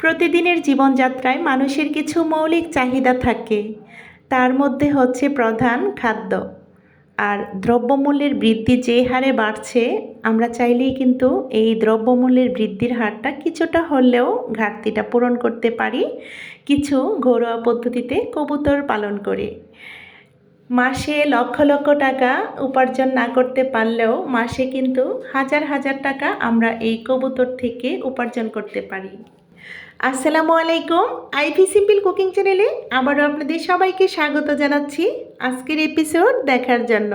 প্রতিদিনের জীবনযাত্রায় মানুষের কিছু মৌলিক চাহিদা থাকে। তার মধ্যে হচ্ছে প্রধান খাদ্য। আর দ্রব্যমূল্যের বৃদ্ধি যে হারে বাড়ছে, আমরা চাইলেই কিন্তু এই দ্রব্যমূল্যের বৃদ্ধির হারটা কিছুটা হলেও ঘাটতিটা পূরণ করতে পারি। কিছু ঘরোয়া পদ্ধতিতে কবুতর পালন করে। মাসে লক্ষ লক্ষ টাকা উপার্জন না করতে পারলেও মাসে কিন্তু হাজার হাজার টাকা আমরা এই কবুতর থেকে উপার্জন করতে পারি। আসসালামু আলাইকুম আইভি সিম্পল কুকিং চ্যানেলে আবারও আপনাদের সবাইকে স্বাগত জানাচ্ছি আজকের এপিসোড দেখার জন্য।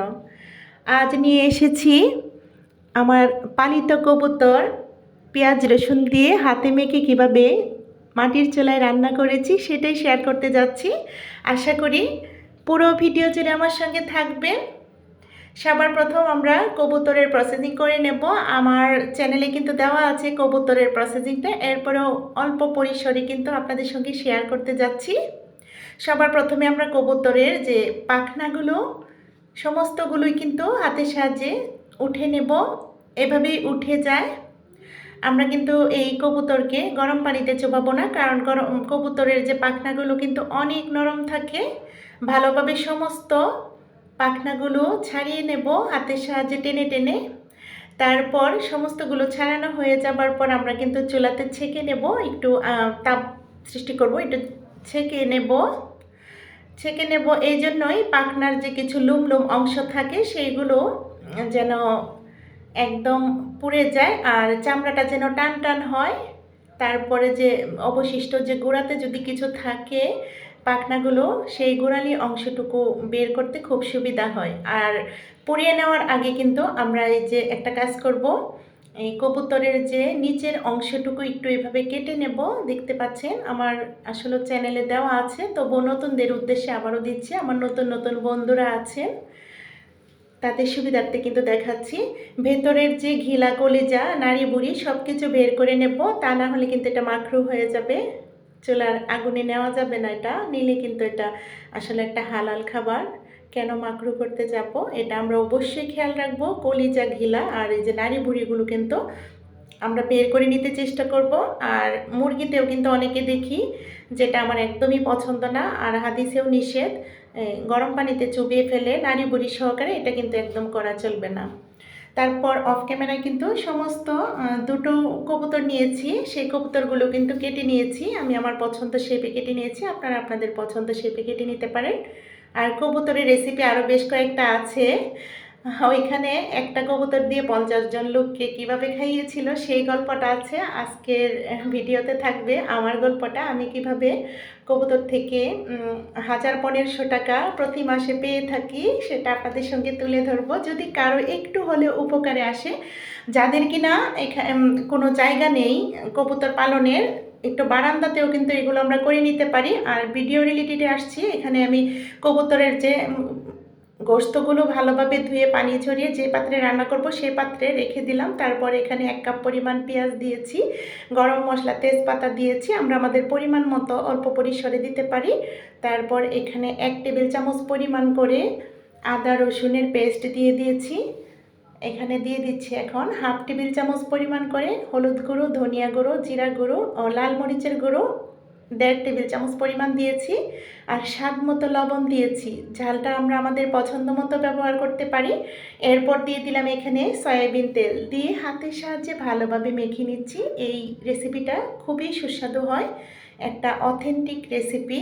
আজ নিয়ে এসেছি আমার পালিত কবুতর, পেঁয়াজ রসুন দিয়ে হাতে মেখে কীভাবে মাটির চুলায় রান্না করেছি সেটাই শেয়ার করতে যাচ্ছি। আশা করি পুরো ভিডিও জুড়ে আমার সঙ্গে থাকবেন। সবার প্রথম আমরা কবুতরের প্রসেসিং করে নেব। আমার চ্যানেলে কিন্তু দেওয়া আছে কবুতরের প্রসেসিংটা এরপরেও অল্প পরিসরে কিন্তু আপনাদের সঙ্গে শেয়ার করতে যাচ্ছি। সবার প্রথমে আমরা কবুতরের যে পাখনাগুলো, সমস্তগুলোই কিন্তু হাতের সাহায্যে উঠে নেব। এভাবেই উঠে যায়। আমরা কিন্তু এই কবুতরকে গরম পানিতে চোবাবো না, কারণ গরম কবুতরের যে পাখনাগুলো কিন্তু অনেক নরম থাকে। ভালোভাবে সমস্ত পাখনাগুলো ছাড়িয়ে নেব হাতের সাহায্যে টেনে টেনে। তারপর সমস্তগুলো ছাড়ানো হয়ে যাবার পর আমরা কিন্তু চুলাতে ছেঁকে নেব, একটু তাপ সৃষ্টি করব, একটু ছেঁকে নেব। ছেঁকে নেব এই জন্যই পাখনার যে কিছু লুম লুম অংশ থাকে সেইগুলো যেন একদম পুড়ে যায় আর চামড়াটা যেন টান টান হয়। তারপরে যে অবশিষ্ট যে গোড়াতে যদি কিছু থাকে পাখনাগুলো সেই গোড়ালি অংশটুকু বের করতে খুব সুবিধা হয়। আর পরিয়ে নেওয়ার আগে কিন্তু আমরা এই যে একটা কাজ করব, এই কবুতরের যে নিচের অংশটুকু একটু এভাবে কেটে নেব। দেখতে পাচ্ছেন, আমার আসলে চ্যানেলে দেওয়া আছে তবু নতুনদের উদ্দেশ্যে আবারও দিচ্ছি। আমার নতুন নতুন বন্ধুরা আছেন, তাদের সুবিধার্থে কিন্তু দেখাচ্ছি। ভেতরের যে ঘিলা, কলিজা নাড়ি বুড়ি সব কিছু বের করে নেব। তা না হলে কিন্তু এটা মাখরু হয়ে যাবে। চুলার আগুনে নেওয়া যাবে না এটা, নিলে কিন্তু এটা আসলে একটা হালাল খাবার। কেন মাকরু করতে যাব? এটা আমরা অবশ্যই খেয়াল রাখব, কলিজা ঘিলা আর এই যে নারী বুড়িগুলো কিন্তু আমরা বের করে নিতে চেষ্টা করব। আর মুরগিতেও কিন্তু অনেকে দেখি যেটা আমার একদমই পছন্দ না, আর হাদিসেও নিষেধ গরম পানিতে চুবিয়ে ফেলে নারী বুড়ি সহকারে এটা কিন্তু একদম করা চলবে না। তারপর অফ ক্যামেরায় কিন্তু সমস্ত দুটো কবুতর নিয়েছি। সেই কবুতরগুলো কিন্তু কেটে নিয়েছি। আমি আমার পছন্দ শেপে কেটে নিয়েছি। আপনারা আপনাদের পছন্দ শেপে কেটে নিতে পারেন। আর কবুতরের রেসিপি আরও বেশ কয়েকটা আছে। ওইখানে একটা কবুতর দিয়ে পঞ্চাশ জন লোককে কীভাবে খাইয়েছিল সেই গল্পটা আছে। আজকের ভিডিওতে থাকবে আমার গল্পটা। আমি কীভাবে কবুতর থেকে হাজার পনেরোশো টাকা প্রতি মাসে পেয়ে থাকি সেটা আপনাদের সঙ্গে তুলে ধরবো। যদি কারও একটু হলেও উপকারে আসে, যাদের কিনা এখানে কোনো জায়গা নেই কবুতর পালনের, একটু বারান্দাতেও কিন্তু এগুলো আমরা করে নিতে পারি। আর ভিডিও রিলেটেডে আসছি, এখানে আমি কবুতরের যে গোস্তগুলো ভালোভাবে ধুয়ে পানি ঝরিয়ে যে পাত্রে রান্না করব সেই পাত্রে রেখে দিলাম। তারপর এখানে এক কাপ পরিমাণ পেঁয়াজ দিয়েছি। গরম মশলা, তেজপাতা দিয়েছি। আমরা আমাদের পরিমাণ মতো অল্প পরিসরে দিতে পারি। তারপর এখানে এক টেবিল চামচ পরিমাণ করে আদা, রসুনের পেস্ট দিয়ে দিয়েছি। এখানে দিয়ে দিচ্ছি এখন হাফ টেবিল চামচ পরিমাণ করে হলুদ গুঁড়ো, ধনিয়া গুঁড়ো, জিরা গুঁড়ো ও লাল মরিচের গুঁড়ো। দেড় টেবিল চামচ পরিমাণ দিয়েছি আর স্বাদ মতো লবণ দিয়েছি। ঝালটা আমরা আমাদের পছন্দ মতো ব্যবহার করতে পারি। এরপর দিয়ে দিলাম এখানে সয়াবিন তেল। দিয়ে হাতের সাহায্যে ভালোভাবে মেখে নিচ্ছি। এই রেসিপিটা খুবই সুস্বাদু হয়। একটা অথেন্টিক রেসিপি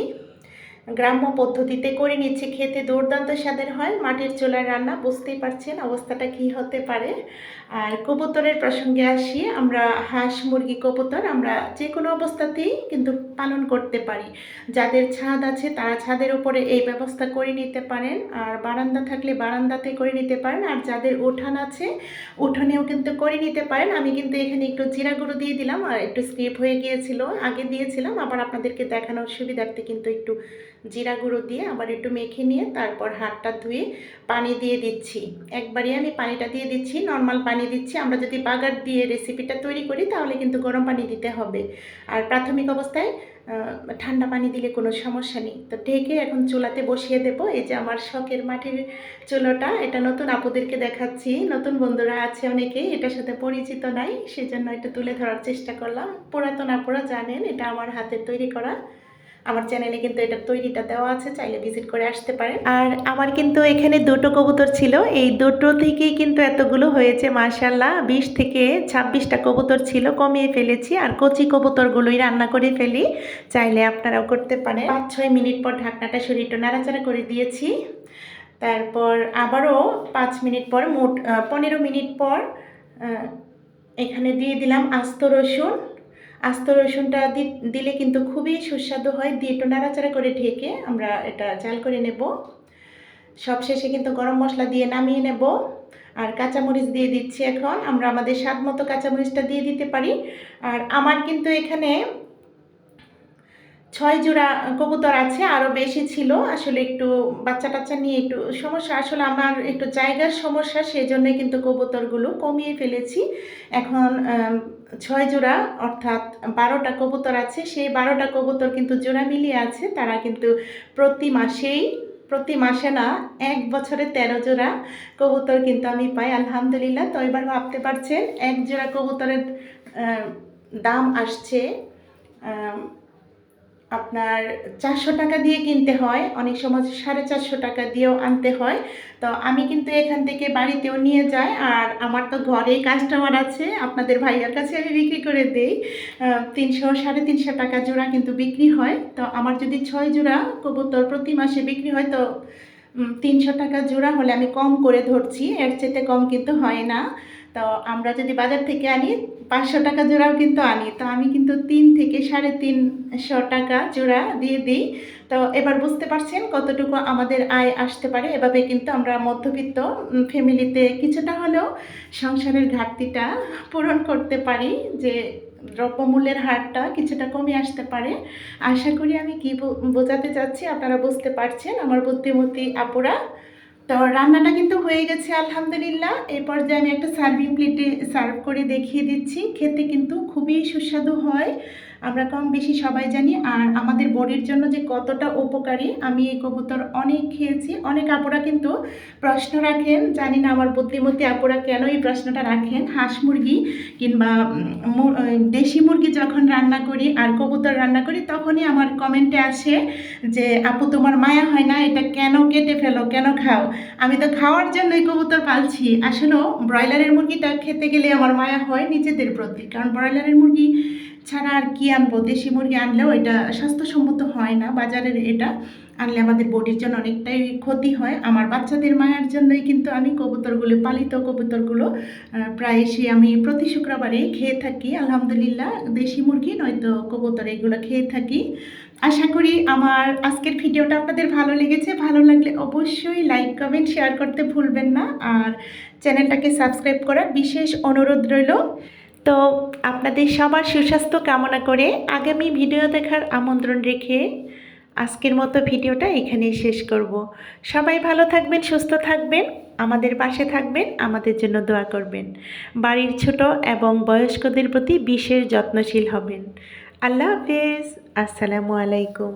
গ্রাম্য পদ্ধতিতে করে নিচ্ছি, খেতে দুর্দান্ত স্বাদের হয়, মাটির চুলার রান্না, বুঝতেই পারছেন অবস্থাটা কি হতে পারে। আর কবুতরের প্রসঙ্গে আসি, আমরা হাঁস, মুরগি, কবুতর আমরা যে কোনো অবস্থাতেই কিন্তু পালন করতে পারি। যাদের ছাদ আছে তারা ছাদের উপরে এই ব্যবস্থা করে নিতে পারেন, আর বারান্দা থাকলে বারান্দাতে করে নিতে পারেন, আর যাদের উঠান আছে উঠানেও কিন্তু করে নিতে পারেন। আমি কিন্তু এখানে একটু জিরা গুঁড়ো দিয়ে দিলাম, আর একটু স্কিপ হয়ে গিয়েছিল, আগে দিয়েছিলাম, আবার আপনাদেরকে দেখানোর সুবিধার্থে কিন্তু একটু জিরা গুঁড়ো দিয়ে আবার একটু মেখে নিয়ে তারপর হাতটা ধুয়ে পানি দিয়ে দিচ্ছি। একবারই আমি পানিটা দিয়ে দিচ্ছি নর্মাল পানি দিচ্ছি। আমরা যদি বাগার দিয়ে রেসিপিটা তৈরি করি তাহলে কিন্তু গরম পানি দিতে হবে। আর প্রাথমিক অবস্থায় ঠান্ডা পানি দিলে কোনো সমস্যা নেই। তো ঢেকে এখন চুলাতে বসিয়ে দেবো। এই যে আমার শখের মাটির চুলোটা, এটা নতুন আপুদেরকে দেখাচ্ছি। নতুন বন্ধুরা আছে অনেকে, এটার সাথে পরিচিত নাই, সেজন্য এটা তুলে ধরার চেষ্টা করলাম। পুরাতন আপুরা জানেন, এটা আমার হাতের তৈরি করা। আমার চ্যানেলে কিন্তু এটা তৈরিটা দেওয়া আছে, চাইলে ভিজিট করে আসতে পারে আর আমার কিন্তু এখানে দুটো কবুতর ছিল, এই দুটো থেকেই কিন্তু এতগুলো হয়েছে মার্শাল্লাহ বিশ থেকে ছাব্বিশটা কবুতর ছিল, কমিয়ে ফেলেছি, আর কচি কবুতরগুলোই রান্না করে ফেলি, চাইলে আপনারাও করতে পারেন। পাঁচ ছয় মিনিট পর ঢাকনাটা শরীরটা নাড়াচাড়া করে দিয়েছি। তারপর আবারও পাঁচ মিনিট পর, মোট পনেরো মিনিট পর এখানে দিয়ে দিলাম আস্ত রসুন। আস্ত রসুনটা দিলে কিন্তু খুবই সুস্বাদু হয়। দিয়ে একটু নাড়াচাড়া করে ঢেকে আমরা এটা জাল করে নেব। সবশেষে কিন্তু গরম মশলা দিয়ে নামিয়ে নেব। আর কাঁচামরিচ দিয়ে দিচ্ছি এখন। আমরা আমাদের স্বাদ মতো কাঁচামরিচটা দিয়ে দিতে পারি। আর আমার কিন্তু এখানে ছয় জোড়া কবুতর আছে আরও বেশি ছিল। আসলে একটু বাচ্চা টাচ্চা নিয়ে একটু সমস্যা। আসলে আমার একটু জায়গার সমস্যা সেই জন্যই কিন্তু কবুতরগুলো কমিয়ে ফেলেছি। এখন ছয় জোড়া, অর্থাৎ বারোটা কবুতর আছে। সেই বারোটা কবুতর কিন্তু জোড়া মিলিয়ে আছে। তারা কিন্তু প্রতি মাসেই, প্রতি মাসে না, এক বছরে তেরো জোড়া কবুতর কিন্তু আমি পাই। আলহামদুলিল্লাহ, তো এবার ভাবতে পারছেন, এক জোড়া কবুতরের দাম আসছে আপনার চারশো টাকা দিয়ে কিনতে হয়। অনেক সময় সাড়ে চারশো টাকা দিয়েও আনতে হয়। তো আমি কিন্তু এখান থেকে বাড়িতেও নিয়ে যাই। আর আমার তো ঘরে কাস্টমার আছে। আপনাদের ভাইয়ার কাছে আমি বিক্রি করে দিই। তিনশো, সাড়ে তিনশো টাকা জোড়া কিন্তু বিক্রি হয়। তো আমার যদি ছয় জোড়া কবুতর প্রতি মাসে বিক্রি হয়, তো তিনশো টাকা জোড়া হলে আমি কম করে ধরছি। এর চেয়ে কম কিন্তু হয় না। তো আমরা যদি বাজার থেকে আনি, পাঁচশো টাকা জোড়াও কিন্তু আনি। তো আমি কিন্তু তিন থেকে সাড়ে তিনশো টাকা জোড়া দিয়ে দিই। তো এবার বুঝতে পারছেন কতটুকু আমাদের আয় আসতে পারে। এভাবে কিন্তু আমরা মধ্যবিত্ত ফ্যামিলিতে কিছুটা হলেও সংসারের ঘাটতিটা পূরণ করতে পারি, যে দ্রব্যমূল্যের হারটা কিছুটা কমে আসতে পারে। আশা করি আমি কি বোঝাতে চাচ্ছি আপনারা বুঝতে পারছেন। আমার বুদ্ধিমতী আপুরা তো রান্নাটা কিন্তু হয়ে গেছে, আলহামদুলিল্লাহ। এই পর্যায়ে আমি একটা সার্ভিং প্লেটে সার্ভ করে দেখিয়ে দিচ্ছি, খেতে কিন্তু খুবই সুস্বাদু হয়। আমরা কম বেশি সবাই জানি। আর আমাদের বডির জন্য যে কতটা উপকারী, আমি এই কবুতর অনেক খেয়েছি। অনেক আপুরা কিন্তু প্রশ্ন রাখেন, জানি না আমার বুদ্ধিমতী আপুরা কেন এই প্রশ্নটা রাখেন, হাঁস মুরগি কিংবা দেশি মুরগি যখন রান্না করি আর কবুতর রান্না করি, তখনই আমার কমেন্টে আসে যে, আপু, তোমার মায়া হয় না? এটা কেন কেটে ফেলো? কেন খাও? আমি তো খাওয়ার জন্যই কবুতর পালছি। আসলেও ব্রয়লারের মুরগিটা খেতে গেলে আমার মায়া হয় নিজেদের প্রতি। কারণ ব্রয়লারের মুরগি ছাড়া আর কি আনব? দেশি মুরগি আনলেও এটা স্বাস্থ্যসম্মত হয় না বাজারের এটা। আনলে আমাদের বডির জন্য অনেকটাই ক্ষতি হয়। আমার বাচ্চাদের মায়ার জন্যই কিন্তু আমি কবুতরগুলো, পালিত কবুতরগুলো প্রায় প্রায়শই আমি প্রতি শুক্রবারে খেয়ে থাকি। আলহামদুলিল্লাহ, দেশি মুরগি, নয়তো কবুতর, এগুলো খেয়ে থাকি। আশা করি আমার আজকের ভিডিওটা আপনাদের ভালো লেগেছে। ভালো লাগলে অবশ্যই লাইক, কমেন্ট, শেয়ার করতে ভুলবেন না। আর চ্যানেলটাকে সাবস্ক্রাইব করার বিশেষ অনুরোধ রইল। তো আপনাদের সবার সুস্বাস্থ্য কামনা করে আগামী ভিডিও দেখার আমন্ত্রণ রেখে আজকের মতো ভিডিওটা এখানেই শেষ করব। সবাই ভালো থাকবেন, সুস্থ থাকবেন, আমাদের পাশে থাকবেন, আমাদের জন্য দোয়া করবেন। বাড়ির ছোট এবং বয়স্কদের প্রতি বিশেষ যত্নশীল হবেন। আল্লাহ হাফেজ, আসসালামু আলাইকুম।